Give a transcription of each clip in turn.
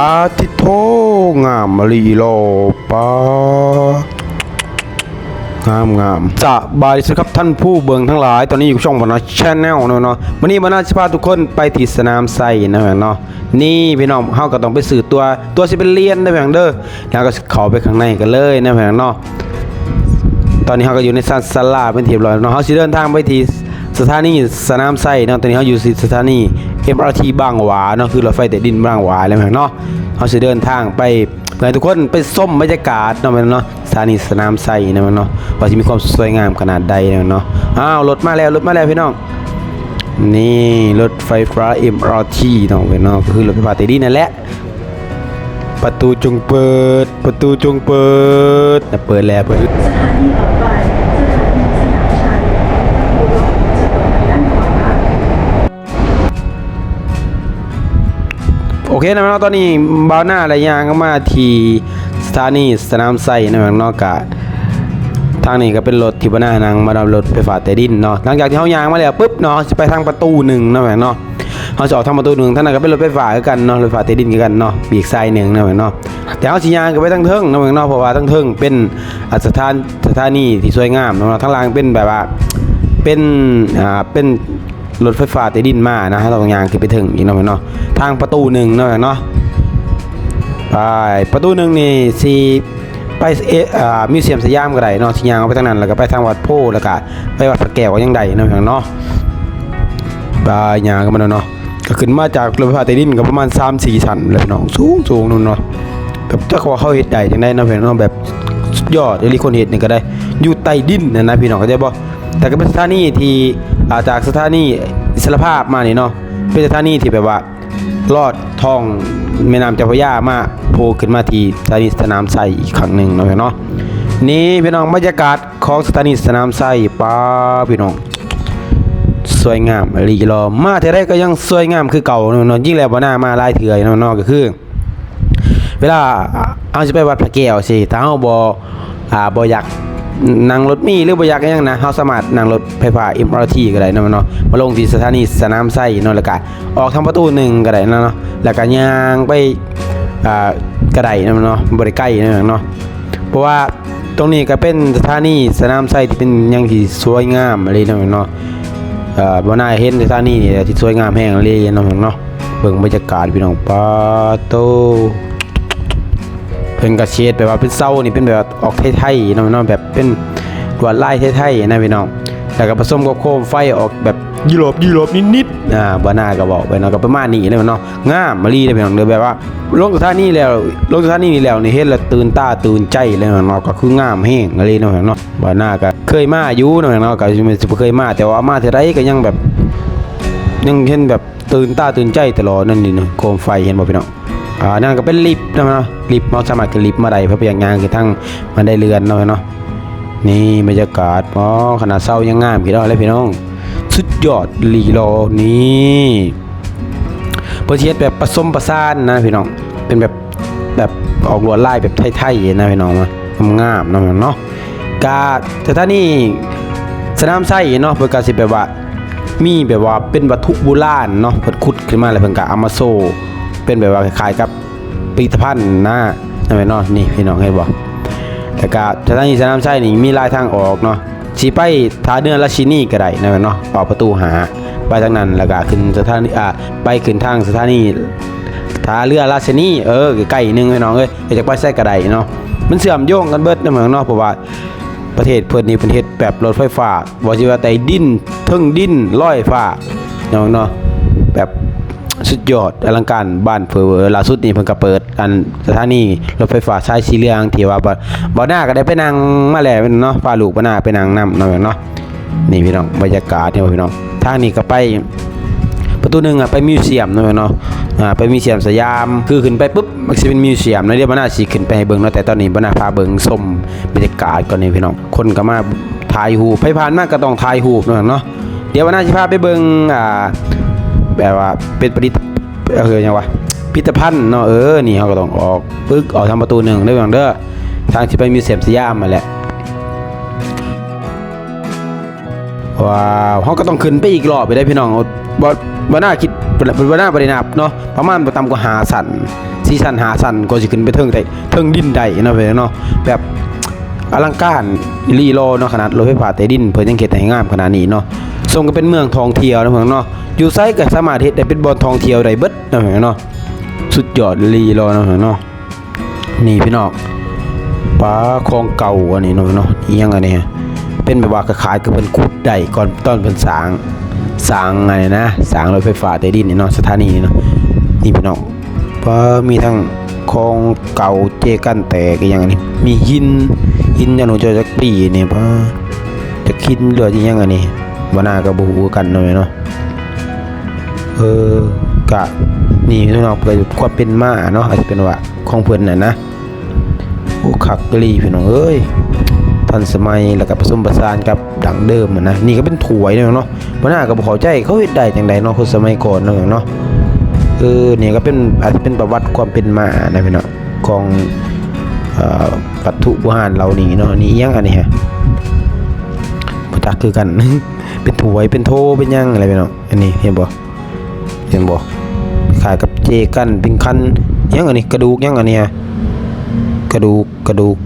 ปาทิโทงามลีโลปางามงามจะบายสครับท่านผู้เบิงทั้งหลาย ตอนนี้อยู่ช่องบรรณาชแนลเนาะเนาะวันนี้บรรณาจะพาทุกคนไปที่สนามไซนะแม่เนาะนี่พี่น้องเฮาก็ต้องไปสื่อตัวตัวสิเป็นเรียนได้แม่งเด้อแล้วก็เข้าไปข้างในกันเลยนะแม่เนาะตอนนี้เราก็อยู่ในซานซาลาเป็นที่เรียบร้อยเนาะเขาสิเดินทางไปที่ สถานีสนามไส้เนาะตอนนี้เขาอยู่ที่สถานี MRT บางหวาเนาะคือรถไฟใต้ดินบางหวาแล้วแม่งเนาะเขาสิเดินทางไปเพื่อทุกคนไปส้มบรรยากาศเนาะม่งเนาะสถานีสนามไส้นะม่งเนาะว่าจะมีความสวยงามขนาดใดเนาะอ้าวรถมาแล้วรถมาแล้วพี่น้องนี่รถไฟฟ้า MRT เนาะเว้ยเนาะคือรถไฟฟ้าใต้ดินนั่นแหละประตูจงเปิด ประตูจงเปิดน่เปิดแล้วเปิด อเคนะแม่เนาะตอนนี้บาวหน้าอะไรยางก็มาที่สถานีสนามไซนะแม่เนาะกะทางนี้ก็เป็นรถที่บ้านนานางมาดับรถไฟฟ้าใต้ดินเนาะหลังจากที่เฮายางมาแล้วปุ๊บเนาะจะไปทางประตูหนึ่งนะแม่เนาะเฮาจะออกทางประตูหนึ่งท่างนั้นก็เป็นรถไฟฟ้ากันเนาะรถไฟฟ้าใต้ดินกันเนาะบีกไซด์หนึ่งนะแม่เนาะแต่เฮาสิยางก็ไปทางเทิงนะแม่เนาะเพราะว่าทางเทิงเป็นอ่าสถานสถานีที่สวยงามเนาะทางล่างเป็นแบบว่าเป็นอ่าเป็น รถไฟฟ้าใต้ดินมานะฮะเราต้องยางขึ้นไปถึงอีกเนาะแม่เนาะทางประตูหนึ่งเนาะเนาะไปประตูหนึ่งนี่สีไปเอ่ามิวเซียมสยามก็ได้เนาะสิยางเอาไปทางนั้นแล้วก็ไปทางวัดโพแล้วก็ไปวัดพระแก้วก็ยังได้เนาะเนาะไปยางก็มาเนาะก็ขึ้นมาจากรถไฟฟ้าใต้ดินก็ประมาณ3-4ชั้นเลยน้องสูงสูงนู่นเนาะแบบถ้าเขาเขาเฮ็ดได้จังได้เนาะพี่น้องแบบสุดยอดเลยคนเฮ็ดนี่ก็ได้ อยู่ใต้ดินนะนะพี่น้องเข้าใจบ่แต่ก็เป็นสถานีที่ อาจากสถานีอิสรภาพมานี่เนาะเป็นสถานีที่แบบว่าลอดท้องแม่น้ำเจ้าพระยามาโผล่ขึ้นมาที่สถานีสนามไซอีกครั้งหนึ่งเนาะพี่น้องนี่พี่น้องบรรยากาศของสถานีสนามไซป้าพี่น้อง สวยงามรีรอมาเท่าไรก็ยังสวยงามคือเก่าเนาะยิ่งแล้วบ่น่ามาลายเถื่อเนาะเนาะก็คือ เวลาเอาสิไปวัดพระแก้วสิถ้าเฮาบ่อ่าบ่อยาก นั่งรถมีหรือบ่อยากยังนะเฮาสามารถนั่งรถไฟฟ้า MRT ก็ได้เนาะเนาะมาลงที่สถานีสนามไส้เนาะแล้วก็ออกทางประตูหนึ่งก็ได้นะเนาะแล้วก็ย่างไปอ่าก็ได้เนาะเนาะบ่ได้ใกล้นะเนาะเพราะว่าตรงนี้ก็เป็นสถานีสนามไส้ที่เป็นย่างที่สวยงามอะไรเนาะเนาะเอ่อบ่น่าเห็นสถานีนี่ที่สวยงามแห่งเลยเนาะเนาะเบิ่งบรรยากาศพี่น้องปาโต เพิ่นก็เช็ดแบบว่าเป็นเสานี่เป็นแบบออกไทยๆเนาะเนาะแบบเป็นลวดลายไทยๆนะพี่น้องแล้วก็ผสมกับโคมไฟออกแบบยุโรปยุโรปนิดๆอ่าบ่น่าก็บอกไปเนาะก็ประมาณนี้นะเนาะงามมะลีเลยพี่น้องเด้อแบบว่าลงสถานีแล้วลงสถานีนี่แล้วนี่เฮ็ดแล้วตื่นตาตื่นใจเลยเนาะก็คืองามแฮงอะไรเนาะเนาะบ่น่าก็เคยมาอยู่เนาะเนาะก็สิบ่เคยมาแต่ว่ามาเท่าใดก็ยังแบบยังเห็นแบบตื่นตาตื่นใจตลอดนั่นนี่เนาะโคมไฟเห็นบ่พี่น้อง อ่านั่นก็เป็นลิฟต์นะเนาะลิฟต์เราสามารถขึ้นลิฟต์มาได้เพราะเป็นอย่างงานคือทั้งมันได้เรือนเนาะเนาะนี่บรรยากาศอ๋อขนาดเศร้ายังงามพี่น้องเลยพี่น้องสุดยอดลีโลนี่เพื่อเฮ็ดแบบผสมประสานนะพี่น้องเป็นแบบแบบออกลวดลายแบบไทยๆนะพี่น้องมางามๆเนาะเนาะกาแต่ถ้านี่สนามไส้เนาะเพิ่นก็สิแบบว่ามีแบบว่าเป็นวัตถุโบราณเนาะเพิ่นขุดขึ้นมาแล้วเพิ่นก็เอามาโซ เป็นแบบว่าคล้ายๆกับผลิตภัณฑ์นะนั่นแหละเนาะนี่พี่น้องเห็นบ่แล้วก็สถานีสนามชัยนี่มีลายทางออกเนาะสิไปท่าเรือราชินีก็ได้นั่นแหละเนาะออกประตูหาไปทางนั้นแล้วก็ขึ้นสถานีอ่าไปขึ้นทางสถานีท่าเรือราชินีเออใกล้นึงพี่น้องเอ้ยจากไปไสก็ได้เนาะมันเชื่อมโยงกันเบิดนั่นแหละเนาะเพราะว่าประเทศเพิ่อนนี่ป็นเฮ็ดแบบรถไฟฟ้าบ่สิว่าแต่ดินเทึงดินลอยฟ้าเนาะเนาะแบบ สุดยอดอลังการบ้านเพิ่นล่าสุดนี่เพิ่นก็เปิด อันสถานีรถไฟฟ้าสายสีเหลืองที่ว่าบ่บ่หน้าก็ได้ไปนั่งมาแล้วเนาะพาลูกบ่หน้าไปนั่งนํเนาะเนาะนี่พี่น้องบรรยากาศเนี่ยพี่น้องทางนี้ก็ไปประตูหนึ่งอะไปมิวเซียมเนาะเนาะอ่าไปมิวเซียมสยามคือขึ้นไปปุ๊บมันจะเป็นมิวเซียมนะเดี๋ยวบรรณาสิขึ้นไปให้เบิ่งเนาะแต่ตอนนี้บรรณาพาเบิ่งชมบรรยากาศก่อนนี่พี่น้องคนก็มาถ่ายรูปไปผ่านมาก็ต้องถ่ายรูปเนาะเนาะเดี๋ยวบรรณาสิพาไปเบิ่งอ่า แบบว่าเป็นประดิษฐ์เออยังวะพิพิธภัณฑ์เนาะเออนี่เขาก็ต้องออกปึ๊กออกทางประตูหนึ่งเด้อพี่น้องเด้อทางที่ไปมิวเซียมสยามมาแหละว้าวเขาก็ต้องขึ้นไปอีกรอบไปได้พี่น้องบ่บ่น่าคิดบ่น่าบ่ได้นับเนาะประมาณบ่ต่ำกว่าหาสัน4ชั้น5ชั้นก็สิขึ้นไปเทิงได้เทิงดินได้เนาะเพิ่นเนาะแบบอลังการลีโลเนาะขนาดรถไฟฟ้าใต้ดินเพิ่นยังเฮ็ดให้งามขนาดนี้เนาะ สมก็เป็นเมืองท่องเที่ยวนะเพิ่อนเนาะอยู่ไสก็สามารถเฮ็ดได้เป็นบอนท่องเที่ยวได้เบิดนะเพิ่อนเนาะสุดยอดลีโลเนะเพิ่อนเนาะนี่พี่น้องปลาคลองเก่าอันนี้เนาะเนาะอียังอันนี้เป็นแบบว่าคล้ายๆกับเพิ่นขุดได้ก่อนตอนเพิ่นสางสางอะไรนะสางรถไฟฟ้าใต้ดินนี่เนาะสถานีนี่เนาะนี่พี่น้องเพราะมีทั้งคลองเก่าเจกันแตกอีหยังนนี้มีหินหินอนุจะจักปีนี่เพราะจะคิดเหลืออีหยังอันนี้ บนาก็บ่ฮู้กันเนาะแม่เนาะเออกะนี่พี่น้องเกิดความเป็นมาเนาะอาจจะเป็นว่าของเพิ่อนน่ะนะโอ้คักกลีพี่น้องเอ้ยทันสมัยแล้วก็ผสมผสานกับดังเดิมอะนะนี่ก็เป็นถวยเนาะเนาะบนาก็บ่เขาใจเขาเฮ็ดได้จังไดเนาะคนสมัยก่อนเนาะเนาะเออนี่ก็เป็นอาจจะเป็นประวัติความเป็นมานะพี่เนาะของเอ่อวัตถุโบราณเหล่านี้เนาะนี่อิหยังอันนี้ฮะบ่จักคือกัน เป็นถวยเป็นโถเป็นยังอะไรพี่เนาะอันนี้เห็นบ่เห็นบ่คล้ายกับเจกันเป็นคันยังอันนี้กระดูกยังอันนี้ฮะกระดูกกระดูก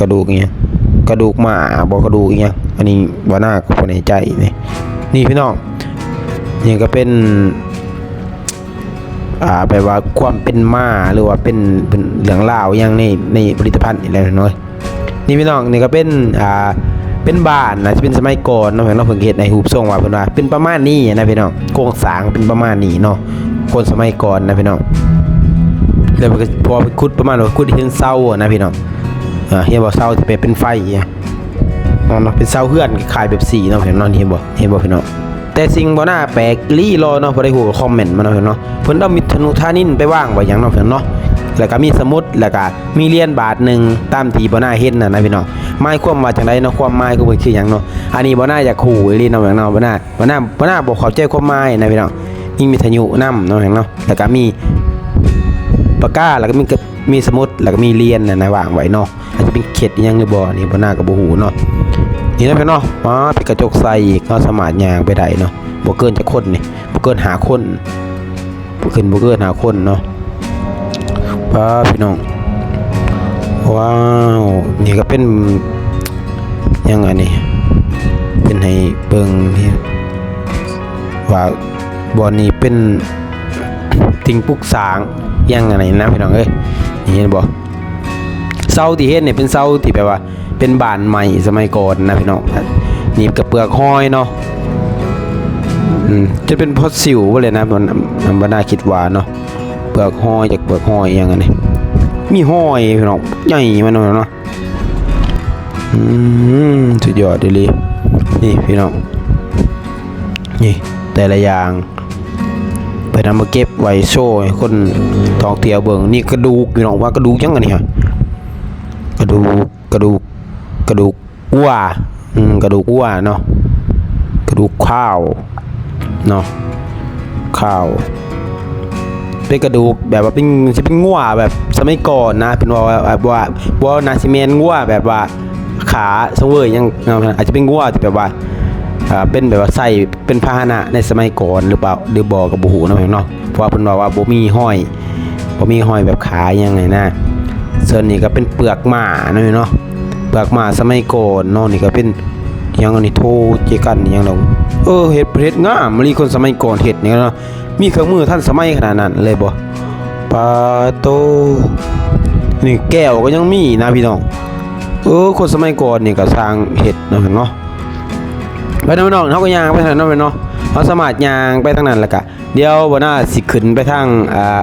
กระดูกอิหยังกระดูกหมาบอกระดูกอีกอย่างอันนี้บ่น่าก็บ่ในใจนี่นี่พี่น้องนี่ก็เป็นอ่าแปลว่าความเป็นมาหรือว่าเป็นเป็นเรื่องราวอย่างในในผลิตภัณฑ์นี่แหละน้อยนี่พี่น้องนี่ก็เป็นอ่า เป็นบ้านนะจะเป็นสมัยก่อนเนาะเพิ่นเนาเพิ่นเฮ็ดในรูปทรงว่าเพิ่นว่าเป็นประมาณนี้นะพี่น้องโครงสร้างเป็นประมาณนี้เนาะคนสมัยก่อนนะพี่น้องแล้วก็พอไปขุดประมาณว่าขุดเห็นเสาอะนะพี่น้องอ่าเห็นบ่เสาที่เป็นเป็นไฟเนาะเนเป็นเสาเฮือนคล้ายแบบสีเนาะเห็นเนาะเห็นบ่เห็นบ่พี่น้องแต่สิ่งบ่น่าแปลกลี่รอเนาะบ่ได้ฮู้ก็คอมเมนต์มาเนาะพี่น้องเพิ่นเอามิทนุทานินไปว่างไว้หยังเนาะพี่น้องเนาะแล้วก็มีสมุดแล้วก็มีเหรียญบาทหนึ่งตามที่บ่น่าเห็นน่ะนะพี่น้อง หมายความาจังไดเนาะความหมายก็คือหยังเนาะอันนี้บ่น่าอยากฮู้อีหลีเนาะพี่น้องบ่น่าบ่น่าบ่น่าบ่เข้าใจความหมายนะพี่น้องมีมิทยุนำเนาะพี่น้องเนาะแล้วก็มีปากกาแล้วก็มีกระมีสมุดแล้วก็มีเรียนนะนะวางไว้เนาะอาจจะเป็นเข็ดยังหรือบ่นี่บ่น่าก็บ่ฮู้เนาะนี่นะพี่เนาะอ๋อเป็นกระจกใสอีกเนาะสมารถย่างไปได้เนาะบ่เกินจะคนนี่บ่เกินหาคนบ่ขึ้นบ่เกินหาคนเนาะป้าพี่น้อง ว้าว นี่ก็เป็นยังไงนี่เป็นให้เบิงนี่ว่าบ่อนี้เป็นทิงปุกสางยังไรนะพี่น้องเอ้ยนี่เห็นบ่เสาที่เห็นเนี่ยเป็นเสาที่แบบว่า เป็นบ้านใหม่สมัยก่อนนะพี่น้องนี่กับเปลือกหอยเนาะอืมจะเป็นพอสซิลบ่เลยนะมันมันบ่น่าคิดว่าเนาะเปลือกหอยจากเปลือกหอยอหยังอันนี้ มีหอยพี่น้องใหญ่มันเนาะเนาะอืมสุดยอดดีเลยนี่พี่น้องนี่แต่ละอย่างไปนำมาเก็บไว้โชว์ให้คนทองเที่ยวเบิงนี่กระดูกพี่น้องว่ากระดูกยังไงเนี่ยกระดูกกระดูกกระดูกวัวอืมกระดูกวัวเนาะกระดูกข้าวเนาะข้าว เป็นกระดูกแบบว่าเป็นจะเป็นงัวแบบสมัยก่อนนะเป็นว่าแบบว่าว่านาซิเมนงัวแบบว่าขาสังเวยยังอาจจะเป็นงัวที่แบบว่าเป็นแบบว่าใส่เป็นพาหนะในสมัยก่อนหรือเปล่าหรือบ่กับบ่ฮู้เนะพี่องเนาะเพราะว่าเพิ่นว่าว่าบ่มีห้อยบ่มีห้อยแบบขายังไงนะส่วนนี้ก็เป็นเปลือกหมาเนาะพี่เนาะเปลือกหมาสมัยก่อนเนาะนี่ก็เป็นยังอันนี้โทเจกันยังดอกเออเฮ็ดเฮ็ดงามมะลีคนสมัยก่อนเฮ็ดนี่เนาะ มีเครื่องมือทันสมัยขนาดนั้นเลยบ่ปาโตนี่แก้วก็ยังมีนะพี่น้องเออคนสมัยก่อนนี่ก็สร้างเฮ็ดเนาะเนาะไปน้องๆเขาก็ยางไปทางนั้นไปเนาะเขาสมารถยางไปทางนั้นแหละกะเดี๋ยวบนหน้าสิขึ้นไปทางอ่า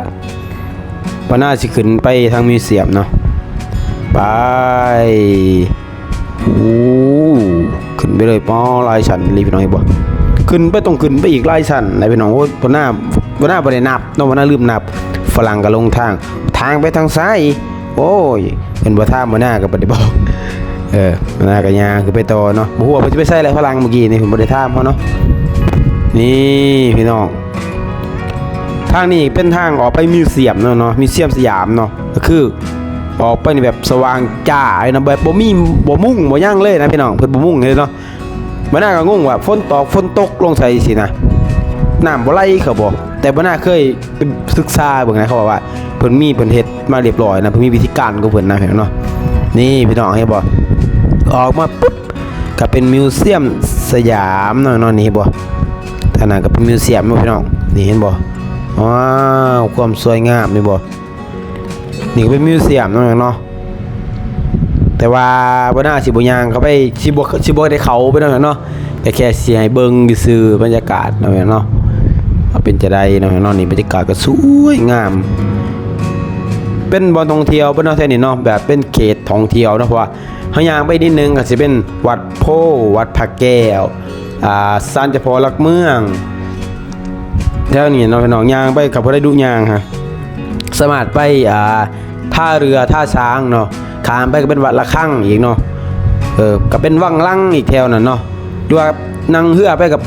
บนหน้าสิขึ้นไปทางมิวเซียมเนาะไปโอ้ขึ้นไปเลยป้อลายชันรีพี่น้องเห็นบ่ ขึ้นไปต้องขึ้นไปอีกลายชันไหนพี่น้องโอ้บนหน้าบนหน้าบ่ได้นับเนาะบนหน้าลืมนับ ฝรั่งก็ลงทาง ทางไปทางซ้ายโอ้ยเป็นบ่ท่าบนหน้าก็บ่ได้บอกเออมันน่าก็ยางคือไปต่อเนาะบ่ฮู้ว่าเพิ่นสิไปใส่อะไรพลังเมื่อกี้นี่ผมบ่ได้ถามเขาเนาะนี่พี่น้องทางนี้เป็นทางออกไปมิวเซียมเนาะเนาะมิวเซียมสยามเนาะก็คือออกไปนี่แบบสว่างจ้าเลยเนะแบบบ่มีบ่มุ่งบ่ย่างเลยนะพี่น้องเพิ่นบ่มุ่งเลยเนาะ บ่น่าก็งงว่าฝนตกฝนตกลงใส่สินะน้ำบ่ไหลเขาบ่แต่บ่น่าเคยไปศึกษาเบิ่งนะเขาบอกว่าเพิ่นมีเพิ่นเฮ็ดมาเรียบร้อยนะเพิ่นมีวิธีการของเพิ่นนะพี่น้องเนาะนี่พี่น้องเห็นบ่ออกมาปุ๊บก็เป็นมิวเซียมสยามเนาะเนาะนี่เห็นบ่ทานั้นก็เป็นมิวเซียมเนาะพี่น้องนี่เห็นบ่ว้าวความสวยงามนี่บ่นี่ก็เป็นมิวเซียมเนาะเนาะ แต่ว่าบ่น่าสิบ่ย่างเขาไปสิบ่สิบ่ได้เขาไปเนาะเนาะแต่แค่เสิให้เบิ่งซื่อบรรยากาศเนาะเนาะว่าเป็นจะได้เนาะเนาะนี่บรรยากาศก็สวยงาม เป็นบ่อนท่องเที่ยวบ่เนาะแท้นี่เนาะแบบเป็นเขตท่องเที่ยวเนาะเพราะว่าเฮาย่างไปนิดนึงก็สิเป็นวัดโพวัดพระแก้วอ่าศาลเจ้าพ่อหลักเมืองแถวนี้เนาะพี่น้องย่างไปก็บ่ได้ดุย่างฮะสามารถไปอ่าท่าเรือท่าช้างเนาะ ขามไปก็เป็นวัดละคั่งอีกเนาะเออก็เป็นวังลังอีกแถวนั้นเนาะหรือว่านั่งเรือไปกับ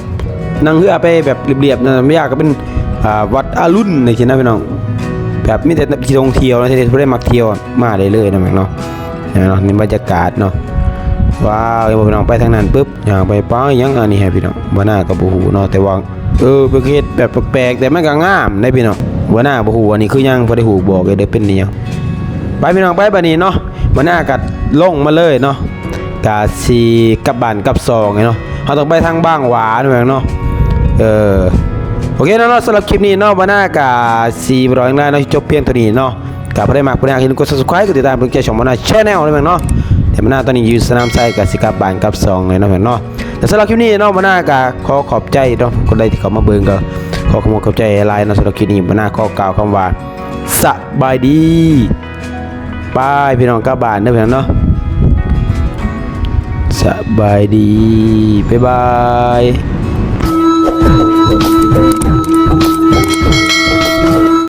นั่งเรือไปแบบเรียบๆนะไม่ยากก็เป็นวัดอารุณในที่นั้นพี่น้องแบบมีแต่ที่ท่องเที่ยวนะที่ผู้ได้มักเที่ยวมาได้เลยนะแม่งเนาะเห็นไหมเนาะนี่บรรยากาศเนาะว้าวอย่าบอกพี่น้องไปทางนั้นปุ๊บอย่างไปป้ายังอันนี้ให้พี่น้องบ่น่าก็บ่ฮู้เนาะแต่ว่าเออป็นเฮ็ดแบบแปลกๆแต่มันก็งามได้พี่น้องบ่น่าบ่ฮู้อันนี้คือยังบ่ได้ฮู้บอกเลยเด้อเป็นนี่ยังไปพี่น้องไปบัดนี้เนาะ มาหน้ากัดลงมาเลยเนาะกาสีกับบ้านกับซองไงเนาะเราต้องไปทางบ้างหวาด้วยเนาะเออโอเคเนาะเนาะสำหรับคลิปนี้เนาะมาหน้ากาสีบร้อยง่ายเนาะจบเพียงเท่านี้เนาะกาพได้มากพได้อยากเห็นกด subscribe กดติดตามเพื่อแกช่องมาหน้า channel ด้วยมั้งเนาะเดี๋ยวมาหน้าตอนนี้อยู่สนามไซกับสิกลับบ้านกับซองเลยเนาะเพื่อนเนาะแต่สำหรับคลิปนี้เนาะมาหน้ากาขอขอบใจเนาะคนใดที่เขามาเบิ่งก็ขอขอบคุณขอบใจหลายเนาะสำหรับคลิปนี้มาหน้าขอกล่าวคำว่าสบายดี ป้ายพี่น้องกลับบ้านเด้อพี่น้องเนาะสบายดีบ๊ายบาย